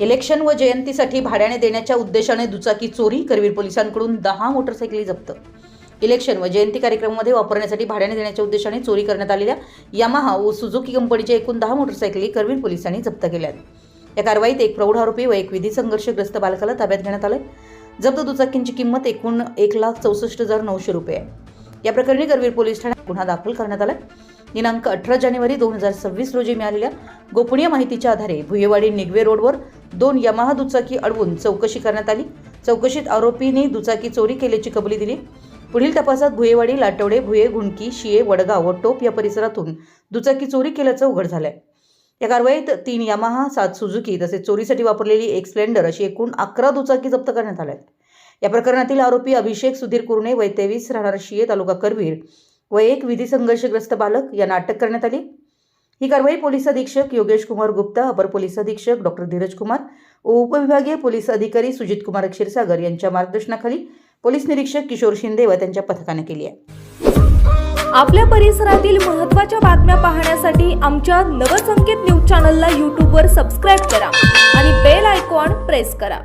Election व जयंतीसाठी भाड्याने देण्याच्या उद्देशाने दुचाकी चोरी करवीर पोलिसांकडून दहा मोटरसायकली जप्त. इलेक्शन व जयंती कार्यक्रमामध्ये वापरण्यासाठी भाड्याने देण्याच्या उद्देशाने चोरी करण्यात आलेल्या यामाहा व सुझुकी कंपनीच्या एकूण दहा मोटरसायकली करवीर पोलिसांनी जप्त केल्या आहेत. या कारवाईत एक प्रौढ आरोपी व एक विधी संघर्षग्रस्त बालकाला ताब्यात घेण्यात आलं जप्त दुचाकींची किंमत एकूण एक लाख चौसष्ट हजार नऊशे रुपये आहे. या प्रकरणी करवीर पोलीस ठाण्यात गुन्हा दाखल करण्यात आला दिनांक अठरा जानेवारी दोन हजार सव्वीस रोजी मिळालेल्या गोपनीय माहितीच्या आधारे भुयेवाडी निगवे रोडवर दोन यमाहा दुचाकी अडवून चौकशी करण्यात आली. चौकशीत आरोपींनी दुचाकी चोरी केल्याची कबुली दिली. पुढील तपासात भुयेवाडी लाटवडे भुये घुणकी शिये वडगाव व टोप या परिसरातून दुचाकी चोरी केल्याचं उघड झालंय. या कारवाईत तीन यामाहा सात सुझुकी तसेच चोरीसाठी वापरलेली एक स्प्लेंडर अशी एकूण अकरा दुचाकी जप्त करण्यात आल्या आहेत या प्रकरणातील आरोपी अभिषेक सुधीर कुरणे वय तेवीस राहणार शिये तालुका करवीर व एक विधी संघर्षग्रस्त बालक यांना अटक करण्यात आली. ही कारवाई पोलीस अधीक्षक योगेश कुमार गुप्ता अपर पोलीस अधीक्षक डॉक्टर धीरज कुमार व उपविभागीय पोलीस अधिकारी सुजित कुमार क्षीरसागर यांच्या मार्गदर्शनाखाली पोलीस निरीक्षक किशोर शिंदे व त्यांच्या पथकाने केली आहे. आपल्या परिसरातील महत्त्वाच्या बातम्या पाहण्यासाठी आमच्या नवसंकेत न्यूज चॅनलला यूट्यूबवर सबस्क्राईब करा आणि बेल आयकॉन प्रेस करा.